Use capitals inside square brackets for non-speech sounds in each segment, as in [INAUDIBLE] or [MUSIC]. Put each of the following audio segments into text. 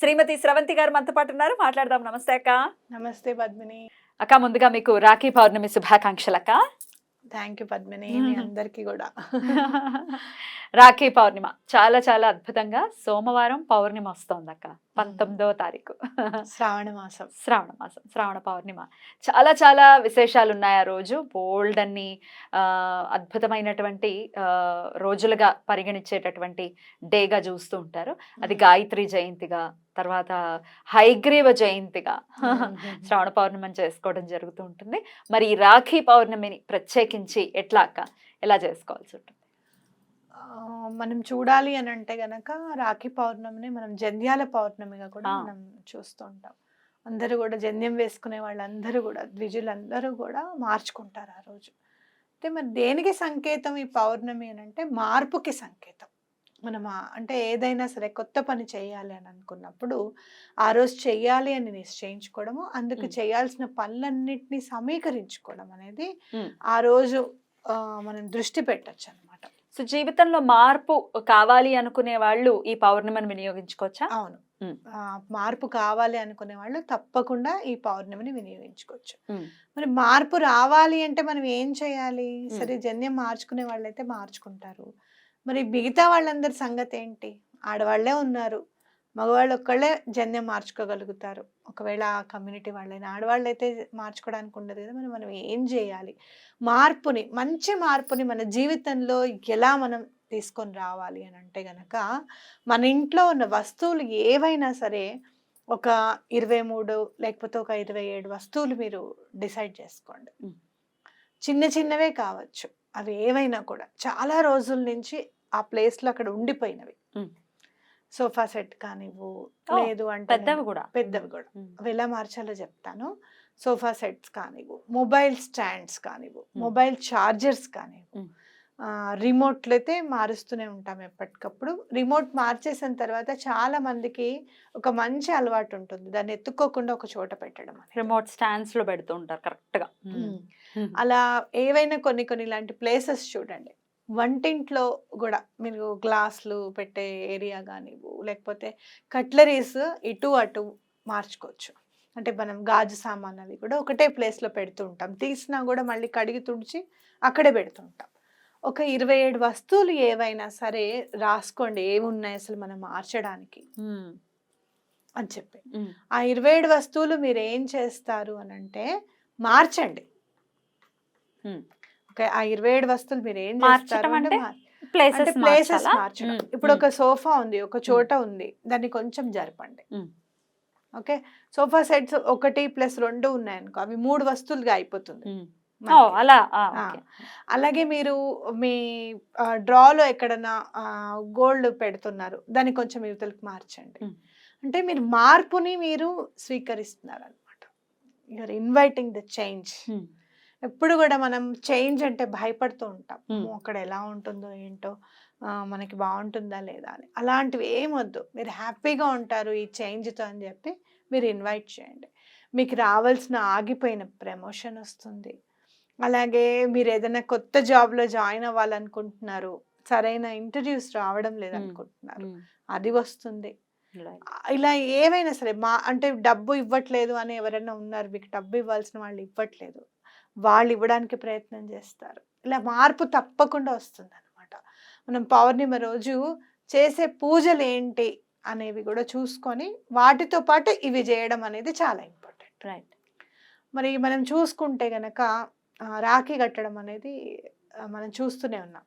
శ్రీమతి స్రవంతి గారు మనతో పాటు ఉన్నారు. మాట్లాడదాం. నమస్తే అక్క. నమస్తే పద్మిని. అక్క ముందుగా మీకు రాఖీ పౌర్ణమి శుభాకాంక్షలు అక్క. థ్యాంక్ యూ పద్మిని అందరికీ కూడా. [LAUGHS] రాఖీ పౌర్ణిమ. చాలా చాలా అద్భుతంగా సోమవారం పౌర్ణిమ వస్తోంది అక్క. పంతొమ్మిదవ తారీఖు. శ్రావణ మాసం. శ్రావణ మాసం శ్రావణ పౌర్ణిమ. చాలా చాలా విశేషాలు ఉన్నాయి ఆ రోజు. బోల్డ్ అన్ని అద్భుతమైనటువంటి రోజులుగా పరిగణించేటటువంటి డేగా చూస్తూ ఉంటారు. అది గాయత్రి జయంతిగా తర్వాత హైగ్రీవ జయంతిగా శ్రావణ పౌర్ణమిని చేసుకోవడం జరుగుతూ ఉంటుంది. మరి ఈ రాఖీ పౌర్ణమిని ప్రత్యేకించి ఎట్లా అక్క? ఎలా చేసుకోవాల్సి ఉంటుంది? మనం చూడాలి అని అంటే గనక రాఖీ పౌర్ణమిని మనం జంధ్యాల పౌర్ణమిగా కూడా. మనం చూస్తూ ఉంటాం. అందరూ కూడా జంధ్యం వేసుకునే వాళ్ళందరూ కూడా ద్విజులందరూ కూడా మార్చుకుంటారు ఆ రోజు. అయితే మరి దేనికి సంకేతం ఈ పౌర్ణమి అని అంటే మార్పుకి సంకేతం. మనం అంటే ఏదైనా సరే కొత్త పని చేయాలి అని అనుకున్నప్పుడు ఆ రోజు చెయ్యాలి అని నిశ్చయించుకోవడము అందుకు. చేయాల్సిన పనులన్నిటినీ సమీకరించుకోవడం అనేది. ఆ రోజు మనం దృష్టి పెట్టచ్చు అనమాట సో జీవితంలో మార్పు కావాలి అనుకునే వాళ్ళు ఈ పౌర్ణమిని వినియోగించుకోవచ్చా అవును మార్పు కావాలి అనుకునే వాళ్ళు తప్పకుండా ఈ పౌర్ణమిని వినియోగించుకోవచ్చు. మరి మార్పు రావాలి అంటే మనం ఏం చేయాలి. సరే జన్యం మార్చుకునే వాళ్ళైతే మార్చుకుంటారు మరి మిగతా వాళ్ళందరి సంగతి ఏంటి ఆడవాళ్ళే ఉన్నారు. మగవాళ్ళు ఒక్కళ్ళే జన్యం మార్చుకోగలుగుతారు. ఒకవేళ ఆ కమ్యూనిటీ వాళ్ళైనా ఆడవాళ్ళు అయితే మార్చుకోవడానికి ఉండదు కదా మరి మనం ఏం చేయాలి? మార్పుని మంచి మార్పుని మన జీవితంలో ఎలా మనం తీసుకొని రావాలి అని అంటే గనక మన ఇంట్లో ఉన్న వస్తువులు ఏవైనా సరే ఒక ఇరవై మూడు లేకపోతే ఒక ఇరవై ఏడు వస్తువులు మీరు డిసైడ్ చేసుకోండి. చిన్న చిన్నవే కావచ్చు. అవి ఏవైనా కూడా. చాలా రోజుల నుంచి ఆ ప్లేస్లో అక్కడ ఉండిపోయినవి. సోఫా సెట్ కానివ్వు లేదు అంటే పెద్దవి కూడా. పెద్దవి కూడా. అవి ఎలా మార్చాలో చెప్తాను. సోఫా సెట్స్ కానివ్వు మొబైల్ స్టాండ్స్ కానివ్వు. మొబైల్ చార్జర్స్ కానివ్వు. రిమోట్లు అయితే మారుస్తూనే ఉంటాం ఎప్పటికప్పుడు. రిమోట్ మార్చేసిన తర్వాత చాలా మందికి ఒక మంచి అలవాటు ఉంటుంది. దాన్ని ఎత్తుక్కోకుండా ఒక చోట పెట్టడం. రిమోట్ స్టాండ్స్లో పెడుతూ ఉంటారు కరెక్ట్గా. అలా ఏవైనా కొన్ని కొన్ని ఇలాంటి ప్లేసెస్ చూడండి. వంటింట్లో కూడా మీరు గ్లాసులు పెట్టే ఏరియా కానివ్వు లేకపోతే కట్లరీస్ ఇటు అటు మార్చుకోవచ్చు. అంటే మనం గాజు సామాన్ అవి కూడా ఒకటే ప్లేస్లో పెడుతూ ఉంటాం. తీసినా కూడా మళ్ళీ కడిగి తుడిచి అక్కడే పెడుతుంటాం ఒక ఇరవై ఏడు వస్తువులు ఏవైనా సరే రాసుకోండి. ఏమి ఉన్నాయి అసలు మనం మార్చడానికి. అని చెప్పి. ఆ ఇరవై ఏడు వస్తువులు మీరు ఏం చేస్తారు అని అంటే మార్చండి. ఓకే ఆ ఇరవై ఏడు వస్తువులు మీరు ఏం చేస్తారు అంటే ప్లేసెస్? మార్చడం. ఇప్పుడు. ఒక సోఫా ఉంది ఒక చోట ఉంది దాన్ని కొంచెం జరపండి. ఓకే సోఫా సెట్స్ ఒకటి ప్లస్ రెండు ఉన్నాయనుకో అవి మూడు వస్తువులుగా అయిపోతుంది. అలా. అలాగే మీరు మీ డ్రాలో ఎక్కడన్నా గోల్డ్ పెడుతున్నారు దాన్ని కొంచెం యువతలకు మార్చండి. అంటే మీరు మార్పుని మీరు స్వీకరిస్తున్నారు అనమాట యూఆర్ ఇన్వైటింగ్ ద చేంజ్. ఎప్పుడు కూడా మనం చేంజ్ అంటే భయపడుతూ ఉంటాం. అక్కడ ఎలా ఉంటుందో ఏంటో మనకి బాగుంటుందా లేదా అని. అలాంటివి ఏమొద్దు మీరు హ్యాపీగా ఉంటారు ఈ చేంజ్తో అని చెప్పి మీరు ఇన్వైట్ చేయండి. మీకు రావాల్సిన ఆగిపోయిన ప్రమోషన్ వస్తుంది. అలాగే మీరు ఏదైనా కొత్త జాబ్లో జాయిన్ అవ్వాలనుకుంటున్నారు సరైన ఇంటర్వ్యూస్ రావడం లేదనుకుంటున్నారు. అది వస్తుంది. ఇలా ఏవైనా సరే మా అంటే డబ్బు ఇవ్వట్లేదు అని ఎవరైనా ఉన్నారు మీకు డబ్బు ఇవ్వాల్సిన వాళ్ళు ఇవ్వట్లేదు. వాళ్ళు ఇవ్వడానికి ప్రయత్నం చేస్తారు. ఇలా మార్పు తప్పకుండా వస్తుంది అనమాట మనం పౌర్ణిమ రోజు చేసే పూజలు ఏంటి అనేవి కూడా చూసుకొని వాటితో పాటు ఇవి చేయడం అనేది చాలా ఇంపార్టెంట్. రైట్. మరి మనం చూసుకుంటే గనక రాఖీ కట్టడం అనేది మనం చూస్తూనే ఉన్నాం.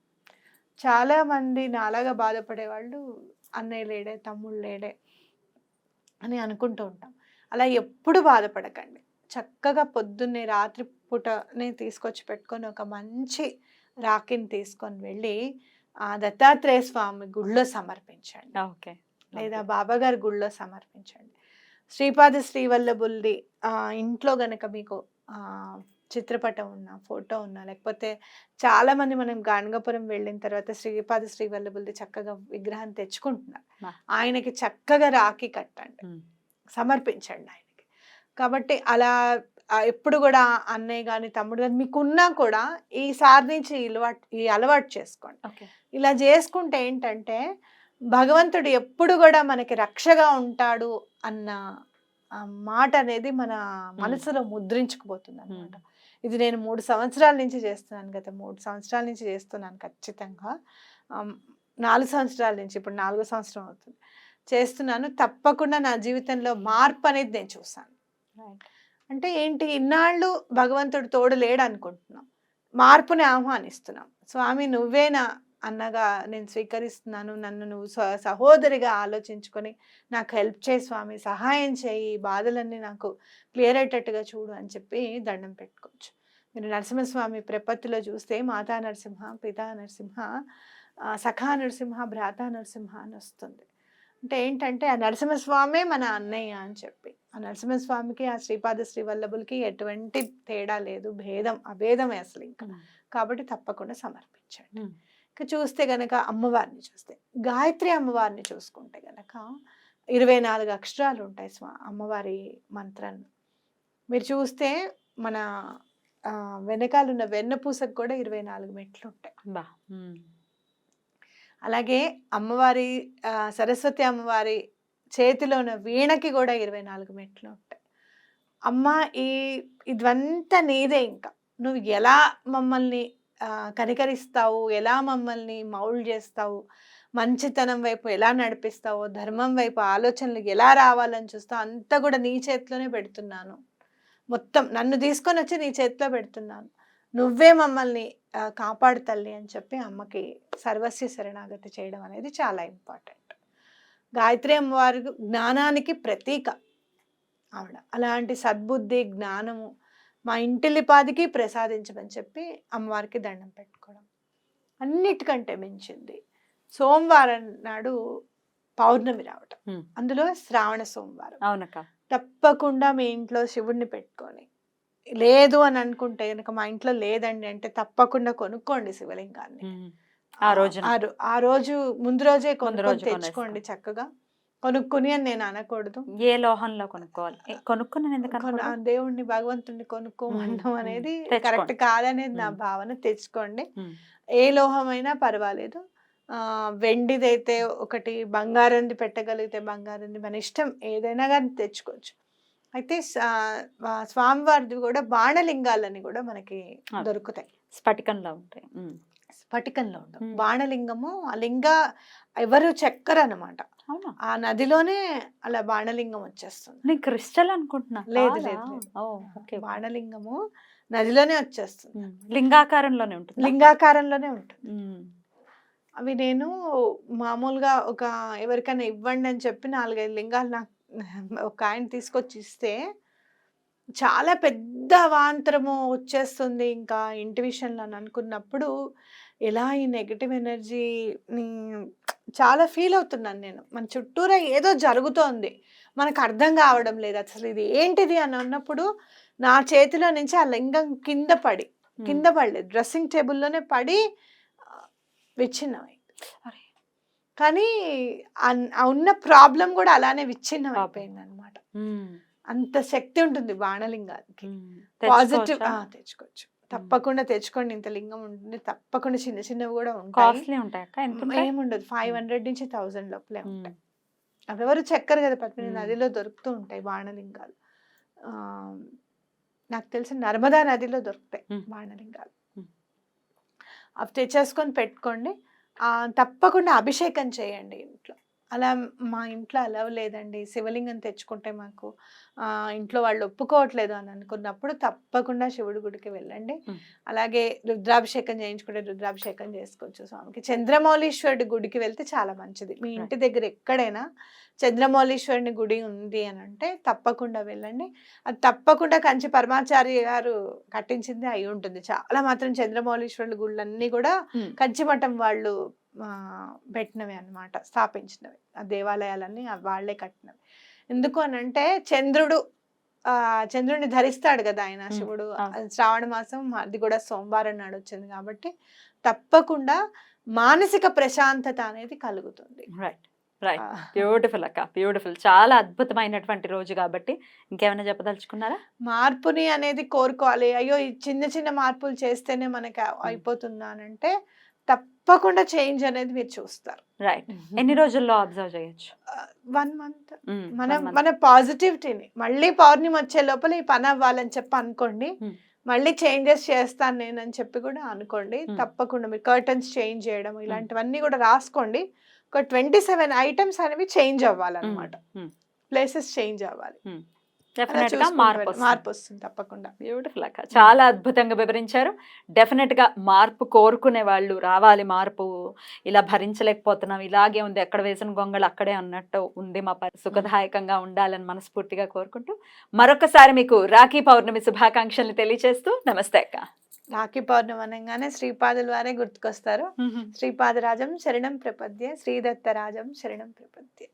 చాలా మంది నాలాగా బాధపడే వాళ్ళు అన్నయ్య లేడే తమ్ముడు లేడే అని అనుకుంటూ ఉంటాం. అలా ఎప్పుడు బాధపడకండి. చక్కగా పొద్దున్నే రాత్రి పూటనే తీసుకొచ్చి పెట్టుకొని ఒక మంచి రాఖీని తీసుకొని వెళ్ళి ఆ దత్తాత్రేయ స్వామి గుళ్ళో సమర్పించండి. ఓకే. లేదా బాబాగారి గుళ్ళో సమర్పించండి. శ్రీపాద శ్రీవల్లభుల్ది ఆ, ఇంట్లో గనక మీకు ఆ, చిత్రపటం ఉన్న ఫోటో ఉన్నా లేకపోతే చాలా మంది మనం గాణగపురం వెళ్ళిన తర్వాత శ్రీపాద శ్రీవల్లభుల్ది చక్కగా విగ్రహం తెచ్చుకుంటున్నారు. ఆయనకి చక్కగా రాఖీ కట్టండి. సమర్పించండి ఆయనకి. కాబట్టి అలా ఎప్పుడు కూడా అన్నయ్య కానీ తమ్ముడు కానీ మీకున్నా కూడా ఈసారి నుంచి ఈ అలవాటు ఈ అలవాటు చేసుకోండి. ఇలా చేసుకుంటే ఏంటంటే భగవంతుడు ఎప్పుడు కూడా మనకి రక్షగా ఉంటాడు అన్న మాట అనేది మన మనసులో ముద్రించుకుపోతుంది అనమాట ఇది నేను మూడు సంవత్సరాల నుంచి చేస్తున్నాను గత మూడు సంవత్సరాల నుంచి చేస్తున్నాను ఖచ్చితంగా. నాలుగు సంవత్సరాల నుంచి ఇప్పుడు నాలుగో సంవత్సరం అవుతుంది. చేస్తున్నాను. తప్పకుండా నా జీవితంలో మార్పు అనేది నేను చూసాను అంటే ఏంటి? ఇన్నాళ్ళు భగవంతుడు తోడు లేడు అనుకుంటున్నాం మార్పుని ఆహ్వానిస్తున్నాం. స్వామి నువ్వేనా అన్నగా నేను స్వీకరిస్తున్నాను. నన్ను నువ్వు స- సహోదరిగా ఆలోచించుకొని నాకు హెల్ప్ చేయి స్వామి. సహాయం చేయి. ఈ బాధలన్నీ నాకు క్లియర్ అయ్యేటట్టుగా చూడు అని చెప్పి దండం పెట్టుకోవచ్చు. మీరు నరసింహస్వామి ప్రపత్తిలో చూస్తే మాతా నరసింహ పితా నరసింహ సఖా నరసింహ భ్రాత నరసింహ అని వస్తుంది. అంటే ఏంటంటే ఆ నరసింహస్వామే మన అన్నయ్య అని చెప్పి. ఆ నరసింహస్వామికి ఆ శ్రీపాద శ్రీవల్లభులకి ఎటువంటి తేడా లేదు భేదం అభేదమే అసలు ఇంకా. కాబట్టి తప్పకుండా సమర్పించండి. ఇక చూస్తే గనక అమ్మవారిని చూస్తే గాయత్రి అమ్మవారిని చూసుకుంటే గనక ఇరవై నాలుగు అక్షరాలు ఉంటాయి స్వా అమ్మవారి మంత్రాన్ని మీరు చూస్తే మన ఆ, వెనకాల ఉన్న వెన్నపూసకు కూడా ఇరవై నాలుగు మెట్లు ఉంటాయి. బా. అలాగే అమ్మవారి సరస్వతి అమ్మవారి చేతిలో ఉన్న వీణకి కూడా ఇరవై నాలుగు మెట్లు ఉంటాయి. అమ్మ ఈ ఇదంతా నీదే ఇంకా. నువ్వు ఎలా మమ్మల్ని కనికరిస్తావు? ఎలా మమ్మల్ని మౌల్డ్ చేస్తావు? మంచితనం వైపు ఎలా నడిపిస్తావో? ధర్మం వైపు ఆలోచనలు ఎలా రావాలని చూస్తావు? అంతా కూడా నీ చేతిలోనే పెడుతున్నాను. మొత్తం నన్ను తీసుకొని వచ్చి నీ చేతిలో పెడుతున్నాను. నువ్వే మమ్మల్ని కాపాడు తల్లి అని చెప్పి అమ్మకి సర్వస్వ శరణాగతి చేయడం అనేది చాలా ఇంపార్టెంట్. గాయత్రి అమ్మవారి జ్ఞానానికి ప్రతీక ఆవిడ. అలాంటి సద్బుద్ధి జ్ఞానము మా ఇంటిలిపాదికి ప్రసాదించమని చెప్పి అమ్మవారికి దండం పెట్టుకోవడం. అన్నిటికంటే మించింది సోమవారం నాడు పౌర్ణమి రావటం. అందులో శ్రావణ సోమవారం. అవునక్క. తప్పకుండా మీ ఇంట్లో శివుడిని పెట్టుకొని లేదు అని అనుకుంటే కనుక మా ఇంట్లో లేదండి అంటే తప్పకుండా కొనుక్కోండి శివలింగాన్ని. ఆ రోజున ఆ రోజు ముందు రోజే కొనుక్కొని రోజు తెచ్చుకోండి చక్కగా కొనుక్కుని అని నేను అనకూడదు ఏ లోహంలో కొనుక్కోవాలి కొనుక్కున్నాను ఎందుకు కొన- ఆ అనుకోవడం? దేవుణ్ణి భగవంతుడిని కొనుక్కోమనడం. అనేది. కరెక్ట్ కాదనేది నా. భావన తెచ్చుకోండి. ఏ లోహమైనా పర్వాలేదు ఆ, వెండిదైతే ఒకటి బంగారంది పెట్టగలిగితే బంగారంది మన ఇష్టం ఏదైనా కానీ తెచ్చుకోవచ్చు అయితే స్వామివారిది కూడా బాణలింగాలని కూడా మనకి. దొరుకుతాయి స్ఫటికంలో ఉంటాయి. స్ఫటికంలో ఉండవు మ్మ్. బాణలింగము ఆ లింగ ఎవరు చెక్కరు అనమాట ఆ నదిలోనే అలా బాణలింగం వచ్చేస్తుంది నేను క్రిస్టల్ అనుకుంటున్నా లేదు? లేదు, ఓకే బాణలింగము నదిలోనే వచ్చేస్తుంది. లింగాకారంలోనే ఉంటుంది లింగాకారంలోనే ఉంటుంది. అవి నేను మామూలుగా ఒక ఎవరికైనా ఇవ్వండి అని చెప్పి నాలుగైదు లింగాలు నాకు [LAUGHS] ఒక ఆయన తీసుకొచ్చి ఇస్తే చాలా పెద్ద అవాంతరము వచ్చేస్తుంది ఇంకా ఇంటి విషయంలో అని అనుకున్నప్పుడు ఎలా ఈ నెగిటివ్ ఎనర్జీని చాలా ఫీల్ అవుతున్నాను నేను మన చుట్టూరా ఏదో జరుగుతోంది మనకు అర్థం కావడం లేదు అసలు ఇది ఏంటిది అని అన్నప్పుడు నా చేతిలో నుంచి ఆ లింగం కింద పడి. కింద పడలేదు డ్రెస్సింగ్ టేబుల్లోనే పడి విచ్ఛిన్నమైంది అరే. కానీ ఉన్న ప్రాబ్లం కూడా అలానే విచ్ఛిన్నం. అయిపోయింది అనమాట. అంత శక్తి ఉంటుంది బాణలింగానికి. పాజిటివ్ తెచ్చుకోవచ్చా? తప్పకుండా తెచ్చుకోండి ఇంత లింగం ఉంటుంది తప్పకుండా చిన్న చిన్నవి కూడా ఉంటాయి? ఏముండదు ఫైవ్. హండ్రెడ్ నుంచి థౌజండ్ లోపలే. ఉంటాయి అవి ఎవరు చెక్కరు కదా పద్మిని. నదిలో దొరుకుతూ ఉంటాయి బాణలింగాలు నాకు తెలిసి నర్మదా నదిలో దొరుకుతాయి. బాణలింగాలు. అవి తెచ్చేసుకొని పెట్టుకోండి తప్పకుండా అభిషేకం చేయండి ఇంట్లో. అలా మా ఇంట్లో అలవ్ లేదండి. శివలింగం తెచ్చుకుంటే మాకు ఆ, ఇంట్లో వాళ్ళు ఒప్పుకోవట్లేదు అని అనుకున్నప్పుడు తప్పకుండా శివుడి గుడికి వెళ్ళండి. అలాగే రుద్రాభిషేకం చేయించుకుంటే రుద్రాభిషేకం చేసుకోవచ్చు స్వామికి. చంద్రమౌళీశ్వరుడి గుడికి వెళ్తే చాలా మంచిది. మీ ఇంటి దగ్గర ఎక్కడైనా చంద్రమౌళీశ్వరుని గుడి ఉంది అని అంటే తప్పకుండా వెళ్ళండి. అది తప్పకుండా కంచి పరమాచార్య గారు కట్టించింది అయి ఉంటుంది. చాలా మాత్రం చంద్రమౌళీశ్వరుల గుళ్ళన్నీ కూడా ఉమ్. కంచి మఠం వాళ్ళు పెట్టినవి అన్నమాట స్థాపించినవి. ఆ దేవాలయాలన్నీ వాళ్ళే కట్టినవి. ఎందుకు అని అంటే చంద్రుడు ఆ చంద్రుడిని ధరిస్తాడు కదా ఆయన శివుడు. శ్రావణ మాసం అది కూడా సోమవారం నాడు వచ్చింది కాబట్టి తప్పకుండా మానసిక ప్రశాంతత అనేది కలుగుతుంది. రైట్ రైట్ బ్యూటిఫుల్ అక్క బ్యూటిఫుల్ చాలా అద్భుతమైనటువంటి రోజు కాబట్టి ఇంకేమైనా చెప్పదలుచుకున్నారా? మార్పుని అనేది కోరుకోవాలి. అయ్యో ఈ చిన్న చిన్న మార్పులు చేస్తేనే మనకి అయిపోతుందా అని అంటే తప్పకుండా చేంజ్ అనేది మీరు చూస్తారు. రైట్ ఎన్ని రోజుల్లో అబ్జర్వ్ చేయొచ్చు? వన్ మంత్ ఉమ్, మనం. మన పాజిటివిటీని మళ్ళీ పౌర్ణమి వచ్చే లోపల ఈ పని అవ్వాలని చెప్పి అనుకోండి Hmm. మళ్ళీ చేంజెస్ చేస్తాను నేను అని చెప్పి కూడా అనుకోండి Hmm. తప్పకుండా మీరు కర్టన్స్ చేంజ్ చేయడం ఇలాంటివన్నీ కూడా రాసుకోండి. ఒక ట్వంటీ సెవెన్ ఐటమ్స్ అనేవి చేంజ్ అవ్వాలన్నమాట. Hmm. ప్లేసెస్ చేంజ్ అవ్వాలి. అలా డెఫినెట్గా చూసుకుంటూ మార్పు. మార్పు వస్తుంది తప్పకుండా. బ్యూటిఫుల్ అక్క. చాలా అద్భుతంగా వివరించారు. డెఫినెట్గా మార్పు కోరుకునే వాళ్ళు రావాలి మార్పు. ఇలా భరించలేకపోతున్నాం. ఇలాగే ఉంది. ఎక్కడ వేసిన గొంగళి అక్కడే అన్నట్టు ఉంది. మా సుఖదాయకంగా ఉండాలని మనస్ఫూర్తిగా కోరుకుంటూ మరొకసారి మీకు రాఖీ పౌర్ణమి శుభాకాంక్షల్ని తెలియజేస్తూ నమస్తే అక్క. రాఖీ పౌర్ణమి అనగానే శ్రీపాదుల వారే గుర్తుకొస్తారు. శ్రీపాదరాజం శరణం ప్రపద్య. శ్రీదత్తరాజం శరణం ప్రపద్య.